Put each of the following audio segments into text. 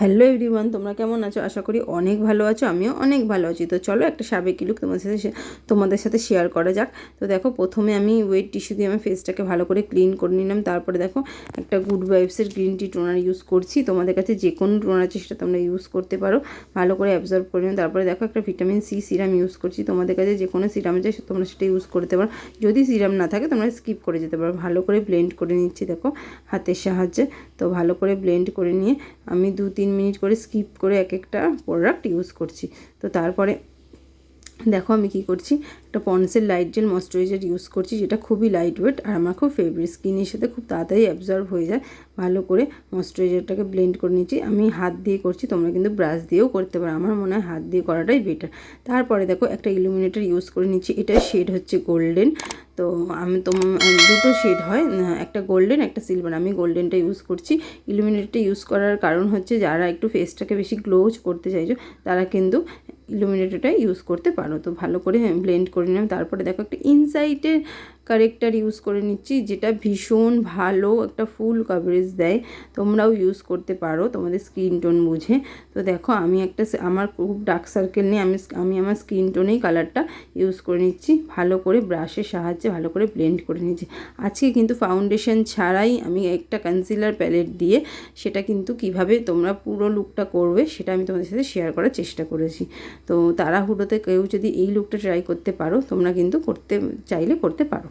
Hello everyone, তোমরা কেমন আছো? আশা করি অনেক ভালো আছো, আমিও অনেক ভালো আছি। তো চলো একটা সাবেকি লুক তোমাদের সাথে তোমাদের সাথে শেয়ার করা যাক। তো দেখো, প্রথমে আমি ওয়েট টিস্যু দিয়ে আমি ফেসটাকে ভালো করে ক্লিন করে নিলাম। তারপরে দেখো, একটা গুড ভাইবসের গ্রিন টি টোনার ইউজ করছি। তোমাদের কাছে যে কোনো টোনার আছে সেটা তোমরা ইউজ করতে পারো। ভালো করে অ্যাবজর্ব করে নিও। তারপরে দেখো, একটা ভিটামিন সি সিরাম ইউজ করছি। তোমাদের কাছে যে কোনো সিরাম আছে তোমরা সেটা ইউজ করতে পারো। যদি সিরাম না থাকে, তোমরা স্কিপ করে যেতে পারো। ভালো করে ব্লেন্ড করে নিচ্ছি, দেখো, হাতের সাহায্যে। তো ভালো করে ব্লেন্ড করে নিয়ে আমি দু তিন মিনিট করে স্কিপ করে এক একটা প্রোডাক্ট ইউজ করছি। তো তারপরে দেখো আমি কি করছি, একটা পন্সের লাইট জেল ময়শ্চারাইজার ইউজ করছি, যেটা খুবই লাইট ওয়েট আর আমার খুব ফেভারিট স্কিনের সাথে খুব তাড়াতাড়ি অ্যাবজর্ব হয়ে যায়। ভালো করে ময়শ্চারাইজারটাকে ব্লেন্ড করে নিচ্ছি। আমি হাত দিয়ে করছি, তোমরা কিন্তু ব্রাশ দিয়েও করতে পারো। আমার মনে হয় হাত দিয়ে করাটাই বেটার তারপরে দেখো একটা ইলুমিনেটার ইউজ করে নিচ্ছি। এটার শেড হচ্ছে গোল্ডেন তো আমি তো দুটো শেড হয় একটা গোল্ডেন একটা সিলভার আমি গোল্ডেনটা ইউজ করছি। ইলুমিনেটরটা ইউজ করার কারণ হচ্ছে, যারা একটু ফেসটাকে বেশি গ্লোজ করতে চাইছো, তারা কিন্তু ইলুমিনেটরটা ইউজ করতে পারো। তো ভালো করে ব্লেন্ড করে নিলাম। তারপরে দেখো একটা ইনসাইটের কারেক্টার ইউজ করে নিচ্ছি, যেটা ভীষণ ভালো একটা ফুল কভারেজ দেয়। তোমরাও ইউজ করতে পারো তোমাদের স্কিন টোন বুঝে। তো দেখো, আমি একটা আমার খুব ডার্ক সার্কেল নিয়ে আমি আমি আমার স্কিন টোনেই কালারটা ইউজ করে নিচ্ছি। ভালো করে ব্রাশের সাহায্যে ভালো করে ব্লেন্ড করে নিচ্ছি। আজকে কিন্তু ফাউন্ডেশন ছাড়াই আমি একটা কনসিলার প্যালেট দিয়ে সেটা কিন্তু কীভাবে তোমরা পুরো লুকটা করবে সেটা আমি তোমাদের সাথে শেয়ার করার চেষ্টা করেছি। তো তাড়াহুড়োতে কেউ যদি এই লুকটা ট্রাই করতে পারো, তোমরা কিন্তু করতে, চাইলে করতে পারো।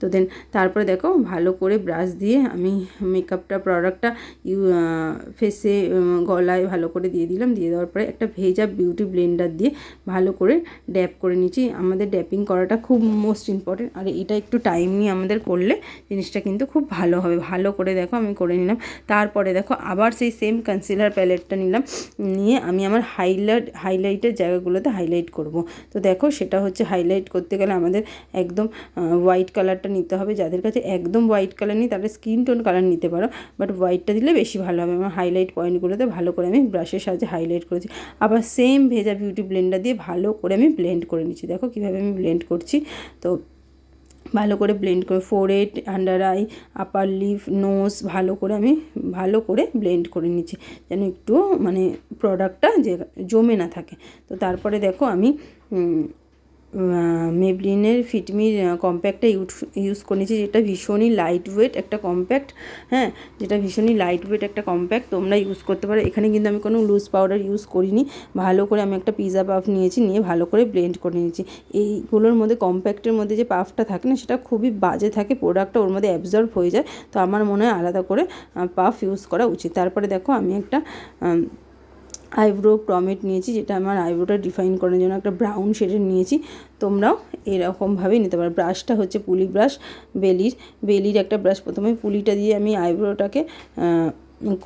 তো দেন তারপরে দেখো ভালো করে ব্রাশ দিয়ে আমি মেকআপটা প্রোডাক্টটা ইউ ফেসে গলায় ভালো করে দিয়ে দিলাম। দিয়ে দেওয়ার পরে একটা ভেজা বিউটি ব্লেন্ডার দিয়ে ভালো করে ড্যাপ করে নিচ্ছি। আমাদের ড্যাপিং করাটা খুব মোস্ট ইম্পর্টেন্ট আর এটা একটু টাইম নিয়ে আমাদের করলে জিনিসটা কিন্তু খুব ভালো হবে। ভালো করে দেখো আমি করে নিলাম। তারপরে দেখো আবার সেই সেম কনসিলার প্যালেটটা নিলাম। নিয়ে আমি আমার হাইলাইট হাইলাইটের জায়গাগুলোতে হাইলাইট করব। তো দেখো সেটা হচ্ছে হাইলাইট করতে গেলে আমাদের একদম হোয়াইট কালারটা নিতে হবে। যাদের কাছে একদম হোয়াইট কালার নেই তারা স্কিন টোন কালার নিতে পারো। বাট হোয়াইটটা দিলে বেশি ভালো হবে। আমার হাইলাইট পয়েন্টগুলোতে ভালো করে আমি ব্রাশের সাহায্যে হাইলাইট করেছি। আবার সেম ভেজা বিউটি ব্লেন্ডার দিয়ে ভালো করে আমি ব্লেন্ড করে নিচ্ছি। দেখো কীভাবে আমি ব্লেন্ড করছি। তো ভালো করে ব্লেন্ড করে forehead under eye upper lip nose ভালো করে আমি ভালো করে ব্লেন্ড করে নিচ্ছি। যেন একটু মানে প্রোডাক্টটা যে জমে না থাকে। তো তারপরে দেখো আমি মেবলিনের ফিটমির কম্প্যাক্টটা ইউজ ইউজ করে নিয়েছি যেটা ভীষণই লাইট ওয়েট একটা কম্প্যাক্ট হ্যাঁ? যেটা ভীষণই লাইট ওয়েট একটা কম্প্যাক্ট তোমরা ইউজ করতে পারো। এখানে কিন্তু আমি কোনো লুজ পাউডার ইউজ করিনি। ভালো করে আমি একটা পিৎজা পাফ নিয়েছি, নিয়ে ভালো করে ব্লেন্ড করে নিয়েছি। এইগুলোর মধ্যে কম্প্যাক্টের মধ্যে যে পাফটা থাকে না, সেটা খুবই বাজে থাকে প্রোডাক্টটা ওর মধ্যে অ্যাবজর্ব হয়ে যায়। তো আমার মনে হয় আলাদা করে পাফ ইউজ করা উচিত। তারপরে দেখো আমি একটা আইব্রো প্রমেট নিয়েছি, যেটা আমার আইব্রোটা ডিফাইন করার জন্য একটা ব্রাউন শেডের নিয়েছি। তোমরাও এরকমভাবেই নিতে পারো। ব্রাশটা হচ্ছে পুলি ব্রাশ বেলির বেলির একটা ব্রাশ প্রথমে পুলিটা দিয়ে আমি আইব্রোটাকে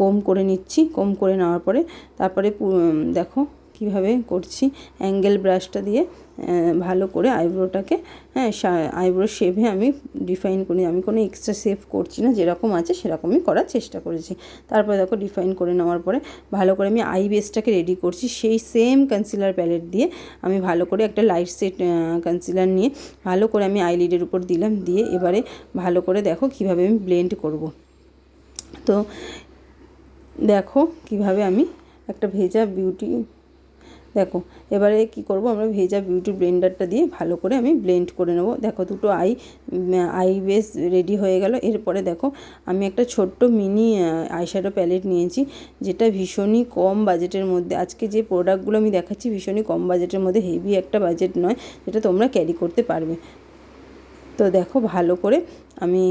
কম করে নিচ্ছি। কম করে নেওয়ার পরে তারপরে দেখো কীভাবে করছি অ্যাঙ্গেল ব্রাশটা দিয়ে ভালো করে আইব্রোটাকে হ্যাঁ আইব্রো শেভে আমি ডিফাইন করি। আমি কোনো এক্সট্রা শেভ করছি না, যেরকম আছে সেরকমই করার চেষ্টা করেছি। তারপরে দেখো ডিফাইন করে নেওয়ার পরে ভালো করে আমি আই বেসটাকে রেডি করছি। সেই সেম কনসিলার প্যালেট দিয়ে আমি ভালো করে একটা লাইট সেট কনসিলার নিয়ে ভালো করে আমি আইলিডের উপর দিলাম। দিয়ে এবারে ভালো করে দেখো কীভাবে আমি ব্লেন্ড করব। তো দেখো কীভাবে আমি একটা ভেজা বিউটি দেখো, এবারে কি করব আমরা ভেজা বিউটি ব্লেন্ডারটা দিয়ে ভালো করে আমি ব্লেন্ড করে নেব। দেখো, দুটো আই আই বেস রেডি হয়ে গেল। এরপরে দেখো, আমি একটা ছোট্ট মিনি আইশ্যাডো প্যালেট নিয়েছি, যেটা ভীষণই কম বাজেটের মধ্যে। আজকে যে প্রোডাক্টগুলো আমি দেখাচ্ছি, ভীষণই কম বাজেটের মধ্যে হেভি একটা বাজেট নয়, যেটা তোমরা ক্যারি করতে পারবে। তো দেখো, ভালো করে আমি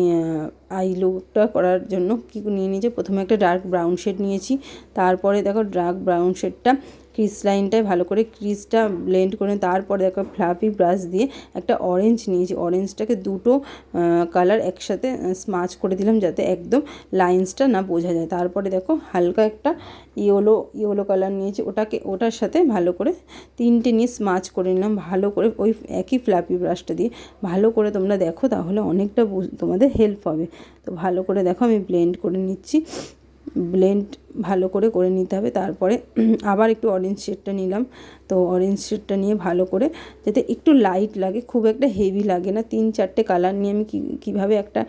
আই লুকটা করার জন্য কী নিয়ে নিয়েছি? প্রথমে একটা ডার্ক ব্রাউন শেড নিয়েছি। তারপরে দেখো ডার্ক ব্রাউন শেডটা ক্রিস লাইনটায় ভালো করে ক্রিসটা ব্লেন্ড করে তারপরে দেখো ফ্লাফি ব্রাশ দিয়ে একটা অরেঞ্জ নিয়েছি। অরেঞ্জটাকে দুটো কালার একসাথে স্মাচ করে দিলাম যাতে একদম লাইন্সটা না বোঝা যায়। তারপরে দেখো হালকা একটা ইয়েলো ইয়েলো কালার নিয়েছি। ওটাকে, ওটার সাথে ভালো করে তিনটে নিয়ে স্মাচ করে নিলাম। ভালো করে ওই একই ফ্লাপি ব্রাশটা দিয়ে। ভালো করে তোমরা দেখো, তাহলে অনেকটা তোমাদের হেল্প হবে। তো ভালো করে দেখো আমি ব্লেন্ড করে নিচ্ছি। ব্লেন্ড ভালো করে করে নিতে হবে। তারপরে আবার একটু অরেঞ্জ শেডটা নিলাম। তো অরেঞ্জ শেডটা নিয়ে ভালো করে যাতে একটু লাইট লাগে, খুব একটা হেভি লাগে না। তিন চারটে কালার নিয়ে আমি কীভাবে একটা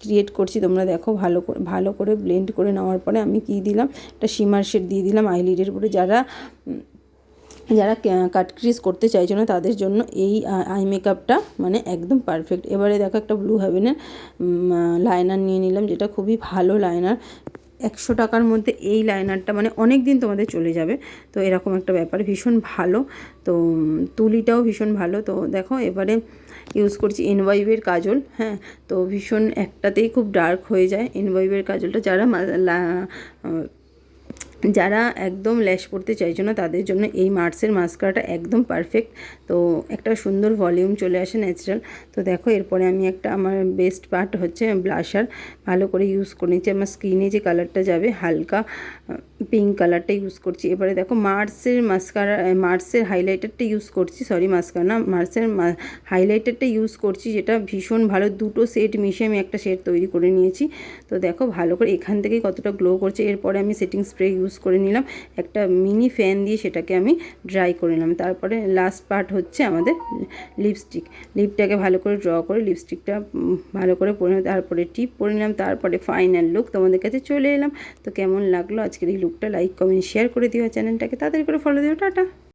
ক্রিয়েট করছি তোমরা দেখো। ভালো করে ভালো করে ব্লেন্ড করে নেওয়ার পরে আমি কী দিলাম? একটা শিমার শেড দিয়ে দিলাম। আইলিডের উপরে যারা যারা কাট ক্রিজ করতে চাইছো না, তাদের জন্য এই আই মেকআপটা মানে একদম পারফেক্ট এবারে দেখো একটা ব্লু হেভেনের লাইনার নিয়ে নিলাম, যেটা খুবই ভালো লাইনার একশো টাকার মধ্যে এই লাইনারটা মানে অনেক দিন তোমাদের চলে যাবে। তো এরকম একটা ব্যাপার, ভীষণ ভালো। তো তুলিটাও ভীষণ ভালো। তো দেখো, এবারে ইউজ করছি এনওয়াইভের কাজল হ্যাঁ? তো ভীষণ একটাতেই খুব ডার্ক হয়ে যায় এনওয়াইভের কাজলটা। যারা যারা একদম ল্যাশ পড়তে চাইছো না, তাদের জন্য এই মার্সের মাস্কারাটা একদম পারফেক্ট। তো একটা সুন্দর ভলিউম চলে আসে ন্যাচারাল। তো দেখো, এরপরে আমি একটা আমার বেস্ট পার্ট হচ্ছে ব্লাশার। ভালো করে ইউজ করে নিচ্ছি। আমার স্কিনে যে কালারটা যাবে, হালকা পিঙ্ক কালারটা ইউজ করছি। এবারে দেখো, মার্সের মাস্কারা মার্সের হাইলাইটারটা ইউজ করছি। সরি, মাস্কারা না, মার্সের হাইলাইটারটা ইউজ করছি, যেটা ভীষণ ভালো। দুটো সেট মিশিয়ে আমি একটা শেড তৈরি করে নিয়েছি। তো দেখো, ভালো করে এখান থেকেই কতটা গ্লো করছে। এরপরে আমি সেটিং স্প্রে ইউজ করে নিলাম। একটা মিনি ফ্যান দিয়ে সেটাকে আমি ড্রাই করে নিলাম। তারপরে লাস্ট পার্ট হচ্ছে আমাদের লিপস্টিক লিপটাকে ভালো করে ড্র করে লিপস্টিকটা ভালো করে পরে তারপরে টিপ পরে নিলাম। তারপরে ফাইনাল লুক তোমাদের কাছে চলে এলাম। তো কেমন লাগল আজকের এই লুকটা লাইক কমেন্ট শেয়ার করে দিও চ্যানেলটাকে তাড়াতাড়ি করে ফলো দিও। টাটা!